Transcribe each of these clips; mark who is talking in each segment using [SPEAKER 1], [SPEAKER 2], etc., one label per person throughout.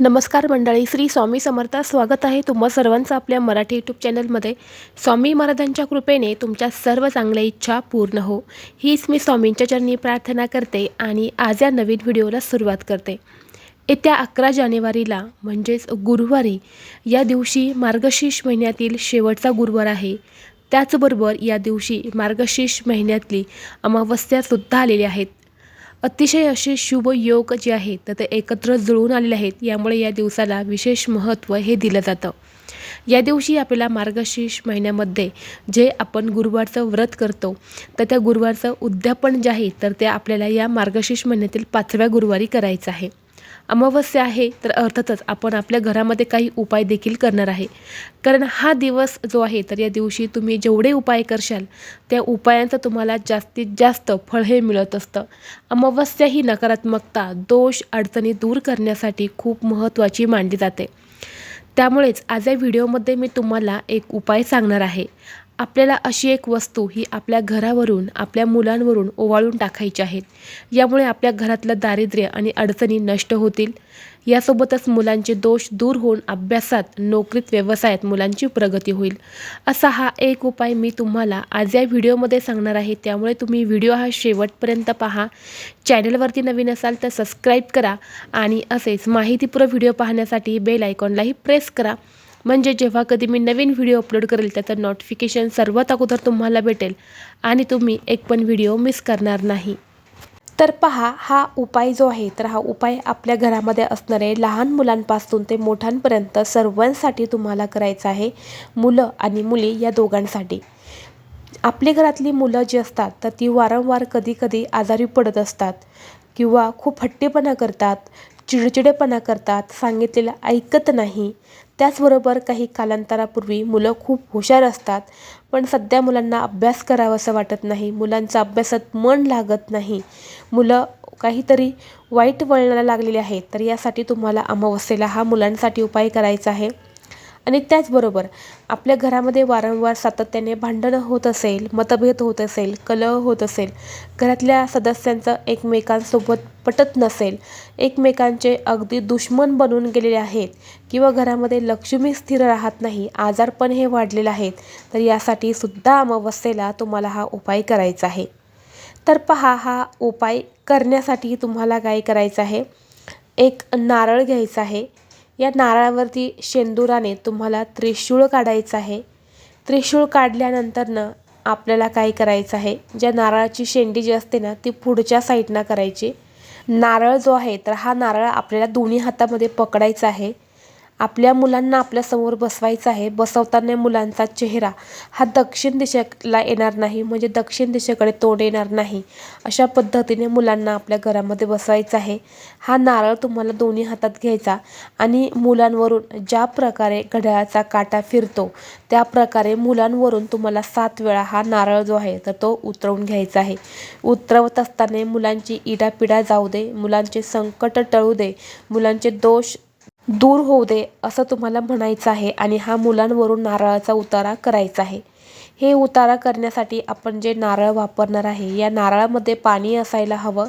[SPEAKER 1] नमस्कार मंडळी श्री स्वामी समर्थ स्वागत आहे तुम्हा सर्वांचं आपल्या मराठी यूट्यूब चॅनलमध्ये. स्वामी महाराजांच्या कृपेने तुमच्या सर्व चांगल्या इच्छा पूर्ण हो. हीच मी स्वामींच्या चरणी प्रार्थना करते आणि आज या नवीन व्हिडिओला सुरुवात करते. येत्या अकरा जानेवारीला म्हणजेच गुरुवारी या दिवशी मार्गशीर्ष महिन्यातील शेवटचा गुरुवार आहे. त्याचबरोबर या दिवशी मार्गशीर्ष महिन्यातली अमावस्यासुद्धा आलेली आहेत. अतिशय असे शुभ योग जे आहेत तर ते एकत्र जुळून आलेले आहेत. यामुळे या दिवसाला विशेष महत्त्व हे दिलं जातं. या दिवशी आपल्याला मार्गशीर्ष महिन्यामध्ये जे आपण गुरुवारचं व्रत करतो तर त्या गुरुवारचं उद्यापन जे आहे तर ते आपल्याला या मार्गशीर्ष महिन्यातील पाचव्या गुरुवारी करायचं आहे. अमावस्या आहे तर अर्थातच आपण आपल्या घरामध्ये काही उपाय देखील करणार आहे. कारण हा दिवस जो आहे तर या दिवशी तुम्ही जेवढे उपाय करशाल त्या उपायांचं तुम्हाला जास्तीत जास्त फळ हे मिळत असतं. अमावस्या ही नकारात्मकता दोष अडचणी दूर करण्यासाठी खूप महत्त्वाची मानली जाते. त्यामुळेच आज या व्हिडिओमध्ये मी तुम्हाला एक उपाय सांगणार आहे. आपल्याला अशी एक वस्तू ही आपल्या घरावरून आपल्या मुलांवरून ओवाळून टाकायची आहेत यामुळे आपल्या घरातलं दारिद्र्य आणि अडचणी नष्ट होतील. यासोबतच मुलांचे दोष दूर होऊन अभ्यासात नोकरीत व्यवसायात मुलांची प्रगती होईल. असा हा एक उपाय मी तुम्हाला आज या व्हिडिओमध्ये सांगणार आहे. त्यामुळे तुम्ही व्हिडिओ हा शेवटपर्यंत पहा. चॅनलवरती नवीन असाल तर सबस्क्राईब करा आणि असेच माहितीपूर्व व्हिडिओ पाहण्यासाठी बेल आयकॉनलाही प्रेस करा. म्हणजे जेव्हा कधी मी नवीन व्हिडिओ अपलोड करेल त्याचं नोटिफिकेशन सर्वात अगोदर तुम्हाला भेटेल. आणि तुम्ही एक पण व्हिडिओ मिस करणार नाही. तर पहा हा उपाय जो आहे तर हा उपाय आपल्या घरामध्ये असणारे लहान मुलांपासून ते मोठ्यांपर्यंत सर्वांसाठी तुम्हाला करायचा आहे मुलं आणि मुली या दोघांसाठी. आपल्या घरातली मुलं जी असतात तर ती वारंवार कधी कधी आजारी पडत असतात किंवा खूप हट्टीपणा करतात चिडचिडेपणा करतात सांगितलेलं ऐकत नाही. त्याचबरोबर काही कालांतरापूर्वी मुलं खूप हुशार असतात पण सध्या मुलांना अभ्यास करावासं वाटत नाही. मुलांचा अभ्यासात मन लागत नाही. मुलं काहीतरी वाईट वळणाला लागलेले आहेत तर यासाठी तुम्हाला अमावस्येला हा मुलांसाठी उपाय करायचा आहे. आणि त्याचबरोबर आपल्या घरामध्ये वारंवार सातत्याने भांडणं होत असेल मतभेद होत असेल कलह होत असेल घरातल्या सदस्यांचं एकमेकांसोबत पटत नसेल एकमेकांचे अगदी दुश्मन बनून गेलेले आहेत किंवा घरामध्ये लक्ष्मी स्थिर राहत नाही आजारपण हे वाढलेलं आहेत तर यासाठी सुद्धा अमावस्येला तुम्हाला हा उपाय करायचा आहे. तर पहा हा उपाय करण्यासाठी तुम्हाला काय करायचं आहे? एक नारळ घ्यायचा आहे. या नारळावरती शेंदुराने तुम्हाला त्रिशूळ काढायचं आहे. त्रिशूळ काढल्यानंतरनं आपल्याला काय करायचं आहे? ज्या नारळाची शेंडी जी असते ना ती पुढच्या साईडनं करायची. नारळ जो आहे तर हा नारळ आपल्याला दोन्ही हातामध्ये पकडायचा आहे. आपल्या मुलांना आपल्यासमोर बसवायचं आहे. बसवताना मुलांचा चेहरा हा दक्षिण दिशेला येणार नाही. म्हणजे दक्षिण दिशेकडे तोंड येणार नाही. अशा पद्धतीने मुलांना आपल्या घरामध्ये बसवायचं आहे. हा नारळ तुम्हाला दोन्ही हातात घ्यायचा आणि मुलांवरून ज्या प्रकारे घड्याळाचा काटा फिरतो त्या प्रकारे मुलांवरून तुम्हाला सात वेळा हा नारळ जो आहे तर तो उतरवून घ्यायचा आहे. उतरवत असताना मुलांची इडापिडा जाऊ दे मुलांचे संकट टळू दे मुलांचे दोष दूर होऊ दे असं तुम्हाला म्हणायचं आहे आणि हा मुलांवरून नारळाचा उतारा करायचा आहे. हे उतारा करण्यासाठी आपण जे नारळ वापरणार आहे या नारळामध्ये पाणी असायला हवं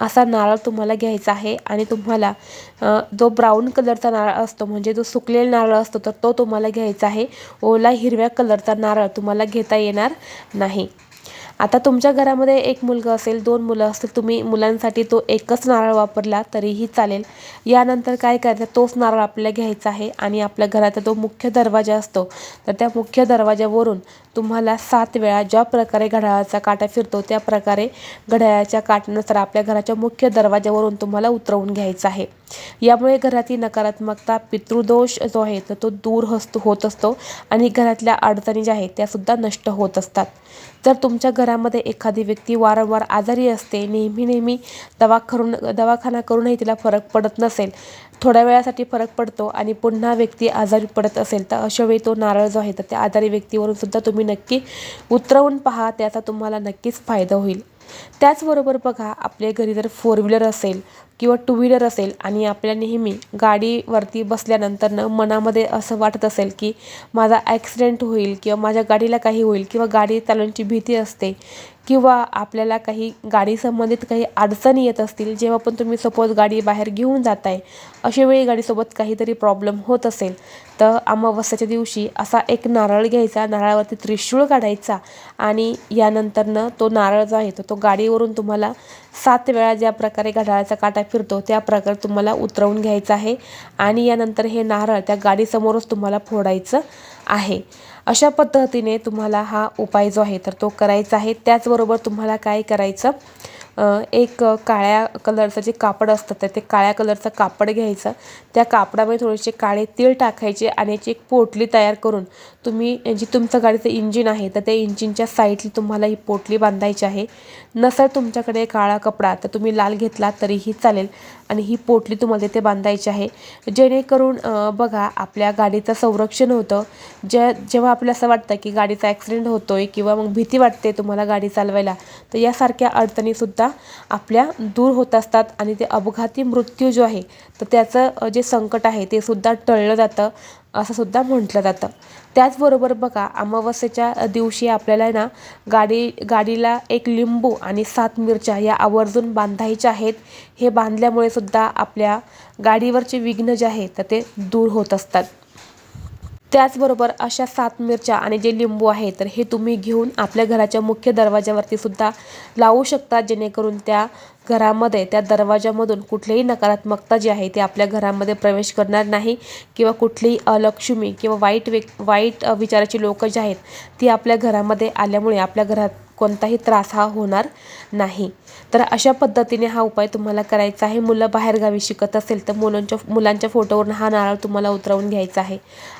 [SPEAKER 1] असा नारळ तुम्हाला घ्यायचा आहे आणि तुम्हाला जो ब्राऊन कलरचा नारळ असतो म्हणजे जो सुकलेला नारळ असतो तर तो तुम्हाला घ्यायचा आहे. ओला हिरव्या कलरचा नारळ तुम्हाला घेता येणार नाही. आता तुमच्या घरामध्ये एक मुलगा असेल दोन मुलं असतील तुम्ही मुलांसाठी तो एकच नारळ वापरला तरीही चालेल. यानंतर काय करायचं? तोच नारळ आपल्याला घ्यायचा आहे आणि आपल्या घराचा जो मुख्य दरवाजा असतो. तर त्या मुख्य दरवाजावरून तुम्हाला सात वेळा ज्या प्रकारे घड्याळाचा काटा फिरतो त्या प्रकारे घड्याळाच्या काटानुसार आपल्या घराच्या मुख्य दरवाजावरून तुम्हाला उतरवून घ्यायचं आहे. यामुळे घरातील नकारात्मकता पितृदोष जो आहे तर तो दूर हसतो होत असतो आणि घरातल्या अडचणी ज्या आहेत त्यासुद्धा नष्ट होत असतात. जर तुमच्या घरामध्ये एखादी व्यक्ती वारंवार आजारी असते नेहमी नेहमी दवा करून दवाखाना करूनही तिला फरक पडत नसेल. थोड्या वेळासाठी फरक पडतो आणि पुन्हा व्यक्ती आजारी पडत असेल तर अशा वेळी तो नारळ जो आहे तर त्या आजारी व्यक्तीवरून सुद्धा तुम्ही नक्की उतरवून पहा त्याचा तुम्हाला नक्कीच फायदा होईल. त्याचबरोबर बघा आपल्या घरी जर फोर व्हीलर असेल किंवा टू व्हीलर असेल आणि आपल्या नेहमी गाडीवरती बसल्यानंतरनं मनामध्ये असं वाटत असेल की माझा ॲक्सिडेंट होईल किंवा माझ्या गाडीला काही होईल किंवा गाडी चालवण्याची भीती असते किंवा आपल्याला काही गाडी संबंधित काही अडचणी येत असतील जेव्हा पण तुम्ही सपोज गाडी बाहेर घेऊन जात आहे अशा वेळी गाडीसोबत काहीतरी प्रॉब्लेम होत असेल. तर अमावस्याच्या दिवशी असा एक नारळ घ्यायचा नारळावरती त्रिशूळ काढायचा आणि यानंतरनं तो नारळ जो आहे तो तो गाडीवरून तुम्हाला सात वेळा ज्या प्रकारे घड्याळाचा काटा फिरतो त्या प्रकारे तुम्हाला उतरवून घ्यायचं आहे. आणि यानंतर हे नारळ त्या गाडीसमोरच तुम्हाला फोडायचं आहे. अशा पद्धतीने तुम्हाला हा उपाय जो आहे तर तो करायचा आहे. त्याचबरोबर तुम्हाला काय करायचं एक काळ्या कलरचं जे कापड असतं तर ते काळ्या कलरचं कापड घ्यायचं. त्या कापडामध्ये थोडेसे काळे तीळ टाकायचे आणि याची एक पोटली तयार करून तुम्ही जी तुमचं गाडीचं इंजिन आहे तर त्या इंजिनच्या साईडली तुम्हाला ही पोटली बांधायची आहे. नसेल तुमच्याकडे काळा कपडा तर तुम्ही लाल घेतला तरीही चालेल आणि ही पोटली तुम्हाला तिथे बांधायची आहे. जेणेकरून बघा आपल्या गाडीचं संरक्षण होतं. जे जेव्हा आपल्याला असं वाटतं की गाडीचा ॲक्सिडेंट होतो आहे किंवा मग भीती वाटते तुम्हाला गाडी चालवायला तर यासारख्या अडचणीसुद्धा आपल्या दूर होत असतात आणि ते अपघाती मृत्यू जो आहे तर त्याचं जे संकट आहे ते सुद्धा टळलं जातं असं सुद्धा म्हटलं जातं. त्याचबरोबर बघा अमावस्येच्या दिवशी आपल्याला ना गाडी गाडीला एक लिंबू आणि सात मिरच्या या आवर्जून बांधायच्या आहेत. हे बांधल्यामुळे सुद्धा आपल्या गाडीवरचे विघ्न जे आहे तर ते दूर होत असतात. त्याचबरोबर अशा सात मिरच्या आणि जे लिंबू आहे तर हे तुम्ही घेऊन आपल्या घराच्या मुख्य दरवाज्यावरती सुद्धा लावू शकता जेणेकरून त्या घरामध्ये त्या दरवाजामधून कुठलीही नकारात्मकता जी आहे ती आपल्या घरामध्ये प्रवेश करणार नाही. किंवा कुठलीही अलक्ष्मी किंवा वाईट वे वाईट विचाराची लोकं जी आहेत ती आपल्या घरामध्ये आल्यामुळे आपल्या घरात कोणताही त्रास हा होणार नाही. तर अशा पद्धतीने हा उपाय तुम्हाला करायचा आहे. मुलं बाहेरगावी शिकत असेल तर मुलांच्या मुलांच्या फोटोवरून हा नारळ तुम्हाला उतरवून घ्यायचा आहे.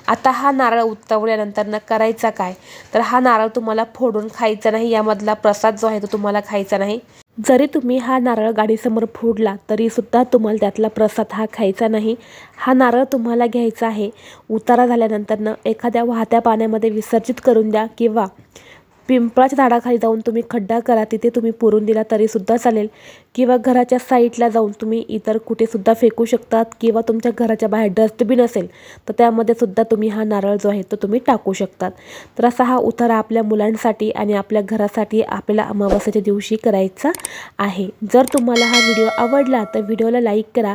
[SPEAKER 1] आता हा नारळ उतरवल्यानंतर ना करायचा काय? तर हा नारळ तुम्हाला फोडून खायचा नाही. यामधला प्रसाद जो आहे तो तुम्हाला खायचा नाही. जरी तुम्ही हा नारळ गाडीसमोर फोडला तरीसुद्धा तुम्हाला त्यातला प्रसाद हा खायचा नाही. हा नारळ तुम्हाला घ्यायचा आहे. उतारा झाल्यानंतरनं एखाद्या वाहत्या पाण्यामध्ये विसर्जित करून द्या किंवा पिंपळाच्या झाडाखाली जाऊन तुम्ही खड्डा करा तिथे तुम्ही पुरून दिला तरीसुद्धा चालेल. किंवा घराच्या साईडला जाऊन तुम्ही इतर कुठेसुद्धा फेकू शकतात किंवा तुमच्या घराच्या बाहेर डस्टबिन असेल तर त्यामध्ये सुद्धा तुम्ही हा नारळ जो आहे तो तुम्ही टाकू शकतात. तर असा हा उतारा आपल्या मुलांसाठी आणि आपल्या घरासाठी आपल्याला अमावस्याच्या दिवशी करायचा आहे. जर तुम्हाला हा व्हिडिओ आवडला तर व्हिडिओला लाईक करा.